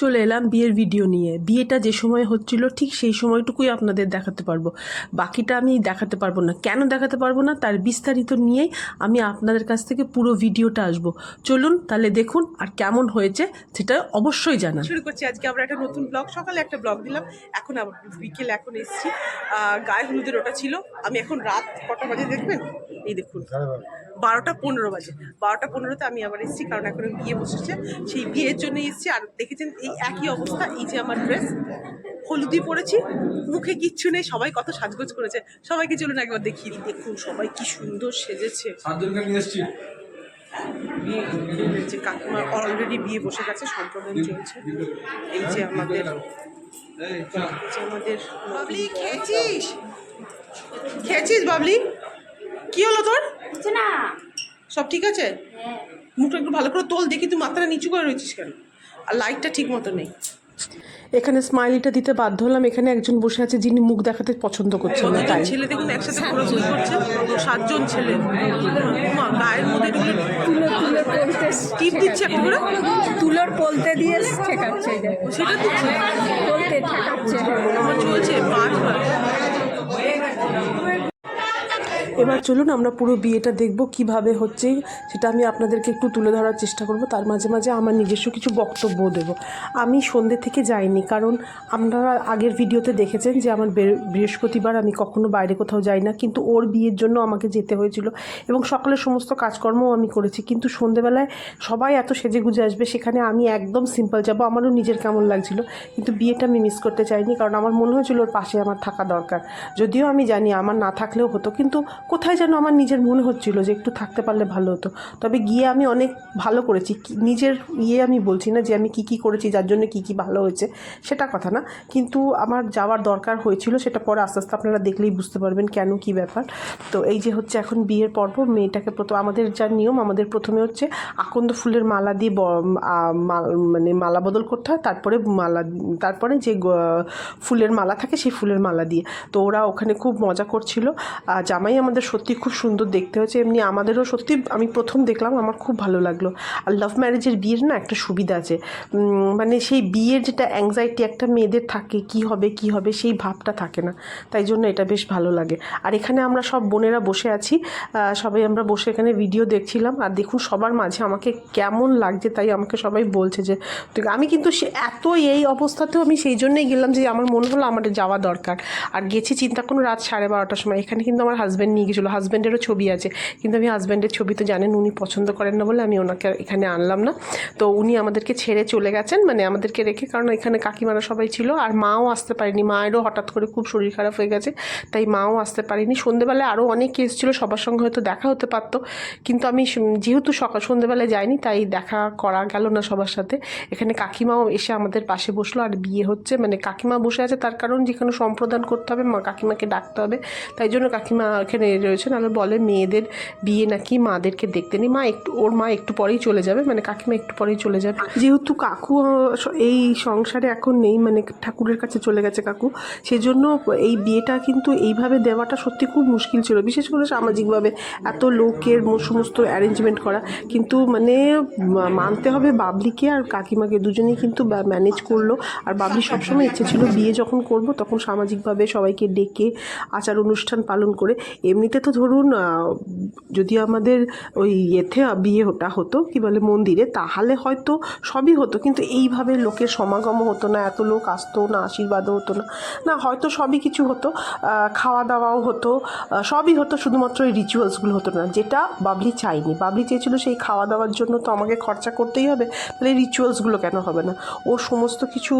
চলে এলাম বিয়ের ভিডিও নিয়ে। বিয়েটা যে সময় হচ্ছিল ঠিক সেই সময়টুকুই আপনাদের দেখাতে পারব। বাকিটা আমি দেখাতে পারব না। কেন দেখাতে পারব না তার বিস্তারিত নিয়েই আমি আপনাদের কাছ থেকে পুরো ভিডিওটা আসব। চলুন তাহলে দেখুন আর কেমন হয়েছে সেটা অবশ্যই জানান। শুরু করছি আজকে। আমরা একটা নতুন ব্লগ সকালে একটা ব্লগ দিলাম। এখন আবার বিকেলে এখন এসেছি। গায়ে হলুদের ওটা ছিল। আমি এখন রাত কটা বাজে দেখবেন? এই দেখুন। বারোটা পনেরো বাজে। বারোটা পনেরোতে আমি আবার এসেছি কারণ এখন বিয়ে বসেছে। সেই বিয়ের জন্য এসেছি আর দেখেছেন এই একই অবস্থা এই যে আমার ড্রেস হলুদি পরেছি মুখে কিচ্ছু নেই সবাই কত সাজগোজ করেছে। সবাইকে চলুন একবার দেখিয়ে দিই। দেখুন সবাই কি সুন্দর সেজেছে। সাতজনকে নিয়ে এসছি। এই যে কাকিমার অলরেডি বিয়ে বসে গেছে সম্প্রদান চলছে। এই যে আমাদের আমাদের বাবলি খেয়েছিস? খেয়েছিস বাবলি? কি হলো তোর? হচ্ছে না। সব ঠিক আছে? মুখটা একটু ভালো করে তোল দেখি তুই মাথাটা নিচু করে রয়েছিস কেন? আর লাইটটা ঠিক মতো নেই। এখানে স্মাইলিটা দিতে বাধ্য হলাম এখানে একজন বসে আছে যিনি মুখ দেখাতে পছন্দ করছেন না তাই। ছেলে দেখুন একসাথে ঘোরাঘুরি করছে সাতজন ছেলে। মা, গায়ের মধ্যে তুলো তুলো পলতে টিপ দিচ্ছে একটা করে। তুলোর পলতে দিয়ে ঠেকাচ্ছে সেটা দিচ্ছে পলতে ঠেকাচ্ছে। আমার চলছে পাঁচবার এবার চলুন আমরা পুরো বিয়েটা দেখব কীভাবে হচ্ছে, সেটা আমি আপনাদেরকে একটু তুলে ধরার চেষ্টা করব। তার মাঝে মাঝে আমার নিজস্ব কিছু বক্তব্য দেব। আমি সন্ধ্যে থেকে যাইনি, কারণ আপনারা আগের ভিডিওতে দেখেছেন যে আমার বৃহস্পতিবার আমি কখনো বাইরে কোথাও যাই না, কিন্তু ওর বিয়ের জন্য আমাকে যেতে হয়েছিল এবং সকালের সমস্ত কাজকর্মও আমি করেছি। কিন্তু সন্ধেবেলায় সবাই এত সেজে গুজে আসবে, সেখানে আমি একদম সিম্পল যাব। আমারও নিজের কেমন লাগছিল, কিন্তু বিয়েটা আমি মিস করতে চাইনি, কারণ আমার মনে হয়েছিল ওর পাশে আমার থাকা দরকার। যদিও আমি জানি আমার না থাকলেও হতো, কিন্তু কোথায় যেন আমার নিজের মনে হচ্ছিল যে একটু থাকতে পারলে ভালো হতো। তবে গিয়ে আমি অনেক ভালো করেছি। নিজের ইয়ে আমি বলছি না যে আমি কি কি করেছি, যার জন্য কি কি ভালো হয়েছে, সেটা কথা না। কিন্তু আমার যাওয়ার দরকার হয়েছিল, সেটা পরে আস্তে আস্তে আপনারা দেখলেই বুঝতে পারবেন কেন কি ব্যাপার। তো এই যে হচ্ছে এখন বিয়ের পর্ব, মেয়েটাকে প্রথম আমাদের যা নিয়ম, আমাদের প্রথমে হচ্ছে আকন্দ ফুলের মালা দিয়ে মানে মালা বদল করতে হয়, তারপরে মালা, তারপরে যে ফুলের মালা থাকে সেই ফুলের মালা দিয়ে। তো ওরা ওখানে খুব মজা করছিল। জামাই আমাদের সত্যি খুব সুন্দর দেখতে হয়েছে। এমনি আমাদেরও সত্যি আমি প্রথম দেখলাম, আমার খুব ভালো লাগল। আর লাভ ম্যারেজের বিয়ের না একটা সুবিধা আছে। মানে সেই বিয়ের যেটা অ্যাংজাইটি একটা মেয়েদের থাকে, কি হবে কি হবে, সেই ভাবটা থাকে না। তাই জন্য এটা বেশ ভালো লাগে। আর এখানে আমরা সব বোনেরা বসে আছি। সবাই আমরা বসে এখানে ভিডিও দেখছিলাম। আর দেখুন সবার মাঝে আমাকে কেমন লাগছে তাই আমাকে সবাই বলছে যে আমি কিন্তু সে এত এই অবস্থাতেও আমি সেই জন্যই গেলাম যে আমার মনে হলো আমার যাওয়া দরকার। আর গেছি চিন্তা কোনো রাত সাড়ে বারোটার সময়। এখানে কিন্তু আমার হাজব্যান্ড নিয়ে গেছিল হাজব্যান্ডেরও ছবি আছে। কিন্তু আমি হাজব্যান্ডের ছবি তো জানেন, উনি পছন্দ করেন না বলে আমি ওনাকে এখানে আনলাম না। তো উনি আমাদেরকে ছেড়ে চলে গেছেন মানে আমাদেরকে রেখে, কারণ এখানে কাকিমারা সবাই ছিল, আর মাও আসতে পারেনি। মায়েরও হঠাৎ করে খুব শরীর খারাপ হয়ে গেছে, তাই মাও আসতে পারেনি। সন্ধেবেলায় আরও অনেক কেস ছিল, সবার সঙ্গে হয়তো দেখা হতে পারতো, কিন্তু আমি যেহেতু সকাল, সন্ধেবেলায় যাইনি, তাই দেখা করা গেল না সবার সাথে। এখানে কাকিমাও এসে আমাদের পাশে বসল, আর বিয়ে হচ্ছে। মানে কাকিমা বসে আছে, তার কারণ যেখানে সম্প্রদান করতে হবে, মা কাকিমাকে ডাকতে হবে। তাই জন্য কাকিমা এখানে রয়েছে নাহলে বলে মেয়েদের বিয়ে নাকি মাদেরকে দেখতে নেই। মা একটু, ওর মা একটু পরেই চলে যাবে। মানে কাকিমা একটু পরেই চলে যাবে। যেহেতু কাকু এই সংসারে এখন নেই মানে ঠাকুরের কাছে চলে গেছে কাকু, সেজন্য এই বিয়েটা কিন্তু এইভাবে দেওয়াটা সত্যি খুব মুশকিল ছিল। বিশেষ করে সামাজিকভাবে এত লোকের সমস্ত অ্যারেঞ্জমেন্ট করা। কিন্তু মানে মানতে হবে বাবলিকে আর কাকিমাকে। দুজনেই কিন্তু ম্যানেজ করল। আর বাবলি সবসময় ইচ্ছে ছিল বিয়ে যখন করব, তখন সামাজিকভাবে সবাইকে ডেকে আচার অনুষ্ঠান পালন করে। এমনিতে তো ধরুন যদি আমাদের ওই ইয়েতে বিয়ে ওটা হতো, কি বলে, মন্দিরে, তাহলে হয়তো সবই হতো। কিন্তু এইভাবে লোকের সমাগমও হতো না, এত লোক আসতো না, আশীর্বাদও হতো না। না, হয়তো সবই কিছু হতো খাওয়া দাওয়াও হতো সবই হতো, শুধুমাত্র এই রিচুয়ালসগুলো হতো না। যেটা বাবলি চাইনি বাবলি চেয়েছিল সেই খাওয়া দাওয়ার জন্য তো আমাকে খরচা করতেই হবে, তাহলে রিচুয়ালসগুলো কেন হবে না? ও সমস্ত কিছু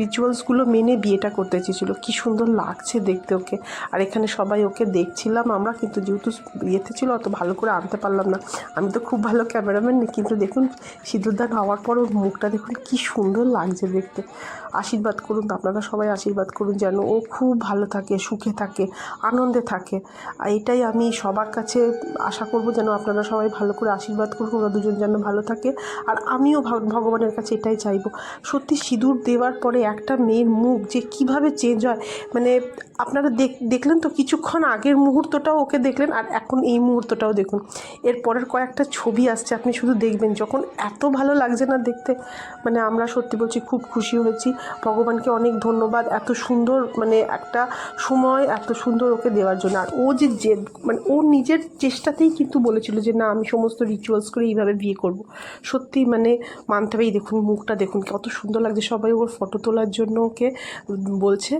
রিচুয়ালসগুলো মেনে বিয়েটা করতে চেয়েছিল। কী সুন্দর লাগছে দেখতে ওকে। আর এখানে সবাই ওকে দেখছিলাম, আমরা কিন্তু যেহেতু ইয়েতে ছিল, অত ভালো করে আনতে পারলাম না। আমি তো খুব ভালো ক্যামেরাম্যান, কিন্তু দেখুন, সিঁদুরদান হওয়ার পর ওর মুখটা দেখুন, কি সুন্দর লাগছে দেখতে। আশীর্বাদ করুন, আপনারা সবাই আশীর্বাদ করুন যেন ও খুব ভালো থাকে, সুখে থাকে, আনন্দে থাকে। আর এটাই আমি সবার কাছে আশা করব যেন আপনারা সবাই ভালো করে আশীর্বাদ করুন, ওরা দুজন যেন ভালো থাকে। আর আমিও ভাগ- ভগবানের কাছে এটাই চাইব। সত্যি সিঁদুর দেওয়ার পরে একটা মেয়ের মুখ যে কীভাবে চেঞ্জ হয় মানে আপনারা দেখ দেখলেন তো কিছুক্ষণ আগের মুহূর্তটাও ওকে দেখলেন আর এখন এই মুহূর্তটাও দেখুন। এর পরের কয়েকটা ছবি আসছে, আপনি শুধু দেখবেন, যখন এত ভালো লাগছে না দেখতে মানে আমরা সত্যি বলছি খুব খুশি হয়েছি। ভগবানকে অনেক ধন্যবাদ এত সুন্দর মানে একটা সময় এত সুন্দর ওকে দেওয়ার জন্য। আর ও যে মানে ও নিজের চেষ্টাতেই কিন্তু বলেছিল যে, না, আমি সমস্ত রিচুয়ালস করে এইভাবে বিয়ে করব। সত্যি মানে মানতে হবে, এই দেখুন, মুখটা দেখুন, কত সুন্দর লাগছে। সবাই ওর ফটো তোলার জন্য ওকে বলছে,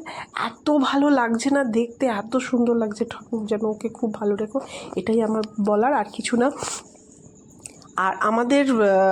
এত ভালো লাগছে না দেখতে, এত সুন্দর লাগছে। ঠাকুর যেন ওকে খুব ভালো রেখো, এটাই আমার বলার, আর কিছু না। আর আমাদের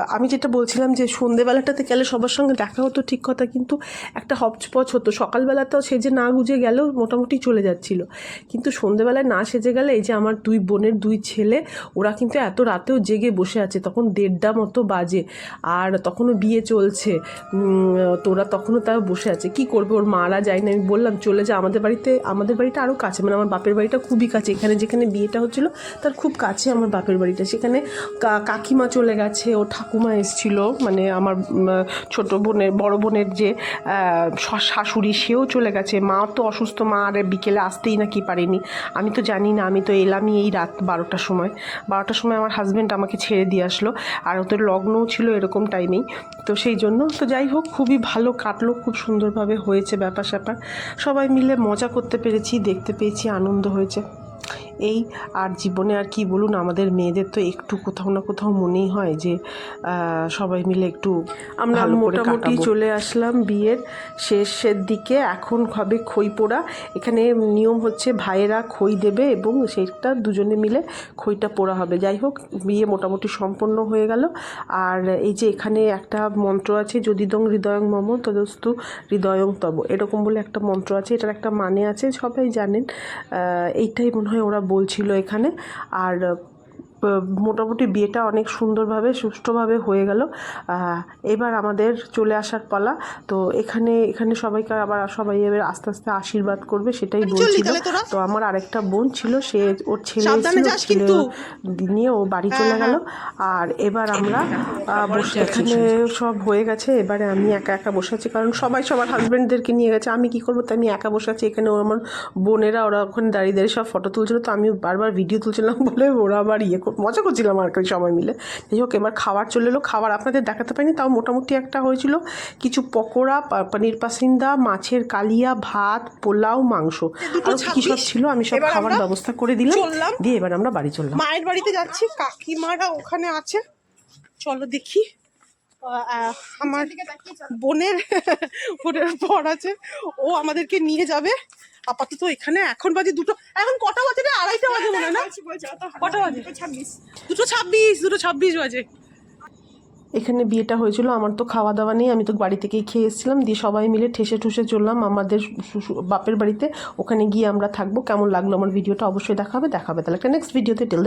আমি যেটা বলছিলাম যে সন্ধেবেলাটাতে গেলে সবার সঙ্গে দেখা হতো ঠিক কথা কিন্তু একটা হপচপচ হতো। সকালবেলাতেও সেজে না গুজে গেলেও মোটামুটি চলে যাচ্ছিল। কিন্তু সন্ধেবেলায় না সেজে গেলে এই যে আমার দুই বোনের দুই ছেলে ওরা কিন্তু এত রাতেও জেগে বসে আছে তখন দেড়টা মতো বাজে। আর তখনও বিয়ে চলছে। উম, তো ওরা তখনও তাও বসে আছে। কি করবে? ওর মারা যায় না আমি বললাম চলে যা আমাদের বাড়িতে আমাদের বাড়িটা আরও কাছে। মানে আমার বাপের বাড়িটা খুবই কাছে। এখানে যেখানে বিয়েটা হচ্ছিল তার খুব কাছে আমার বাপের বাড়িটা। সেখানে কা- কাকিমা চলে গেছে, ও ঠাকুমা এসেছিল মানে আমার ছোট বোনের, বড় বোনের যে শাশুড়ি, সেও চলে গেছে। মা তো অসুস্থ, মা আর বিকেলে আসতেই নাকি পারেনি। আমি তো জানি না, আমি তো এলামই এই রাত বারোটার সময়। বারোটার সময় আমার হাজব্যান্ড আমাকে ছেড়ে দিয়ে আসলো, আর ওদের লগ্নও ছিল এরকম টাইমেই তো সেই জন্য, তো যাই হোক, খুবই ভালো কাটলো, খুব সুন্দরভাবে হয়েছে ব্যাপার স্যাপার সবাই মিলে মজা করতে পেরেছি, দেখতে পেয়েছি, আনন্দ হয়েছে। এই আর জীবনে আর কি বলুন আমাদের মেয়েদের তো একটু কোথাও না কোথাও মনেই হয় যে সবাই মিলে একটু আমরা মোটামুটি চলে আসলাম বিয়ের শেষের দিকে এখন হবে খই পোড়া এখানে নিয়ম হচ্ছে ভাইয়েরা খই দেবে এবং সেটা দুজনে মিলে খইটা পোড়া হবে। যাই হোক বিয়ে মোটামুটি সম্পন্ন হয়ে গেল। আর এই যে এখানে একটা মন্ত্র আছে যদিদং হৃদয়ং মম তদস্তু হৃদয়ং তব। এরকম বলে একটা মন্ত্র আছে এটার একটা মানে আছে সবাই জানেন। এইটাই মনে হয় ওরা বলছিল এখানে। আর মোটামুটি বিয়েটা অনেক সুন্দরভাবে সুষ্ঠুভাবে হয়ে গেল। এবার আমাদের চলে আসার পালা। তো এখানে এখানে সবাইকে আবার সবাই এবার আস্তে আস্তে আশীর্বাদ করবে সেটাই চললি বলছিল। তো আমার আরেকটা বোন ছিল সে ওর ছেলে ছেলে নিয়ে ও বাড়ি চলে হ্যাঁ, গেল। আর এবার আমরা বসে এখানে সব হয়ে গেছে। এবারে আমি একা একা বসে আছি কারণ সবাই সবার হাজব্যান্ডদেরকে নিয়ে গেছে। আমি কি করব? তো আমি একা বসে আছি। এখানে ও আমার বোনেরা ওরা ওখানে দাঁড়িয়ে দাঁড়িয়ে সব ফটো তুলছিল। তো আমি বারবার ভিডিও তুলছিলাম বলে ওরা আবার ইয়ে কর- মজা করছিলাম আর কি সবাই মিলে। যাই হোক এবার খাবার চলে এলো। খাবার আপনাদের দেখাতে পারিনি তাও মোটামুটি একটা হয়েছিল। কিছু পকোড়া পা- পনির পাসিন্দা মাছের কালিয়া ভাত পোলাও মাংস। আর কি সব ছিল আমি সব খাবার ব্যবস্থা করে দিলাম। দিয়ে এবার আমরা বাড়ি চললাম। মায়ের বাড়িতে যাচ্ছি কাকিমারা ওখানে আছে। চলো দেখি। আমার বোনের বোনের বর আছে। ও আমাদেরকে নিয়ে যাবে। আপাতত এখানে এখন বাজে দুটো এখন কটা বাজে না আড়াইটা বাজে মনে হয় না? কটা বাজে? দুটো ছাব্বিশ দুটো ছাব্বিশ বাজে। এখানে বিয়েটা হয়েছিল আমার তো খাওয়া দাওয়া নেই আমি তো বাড়ি থেকেই খেয়ে এসেছিলাম দিয়ে সবাই মিলে ঠেসে ঠুসে চললাম আমাদের শ্বশুর- বাপের বাড়িতে। ওখানে গিয়ে আমরা থাকব কেমন লাগল আমার ভিডিওটা অবশ্যই দেখাবে দেখাবে। তাহলে একটা নেক্সট ভিডিওতে টেল দেন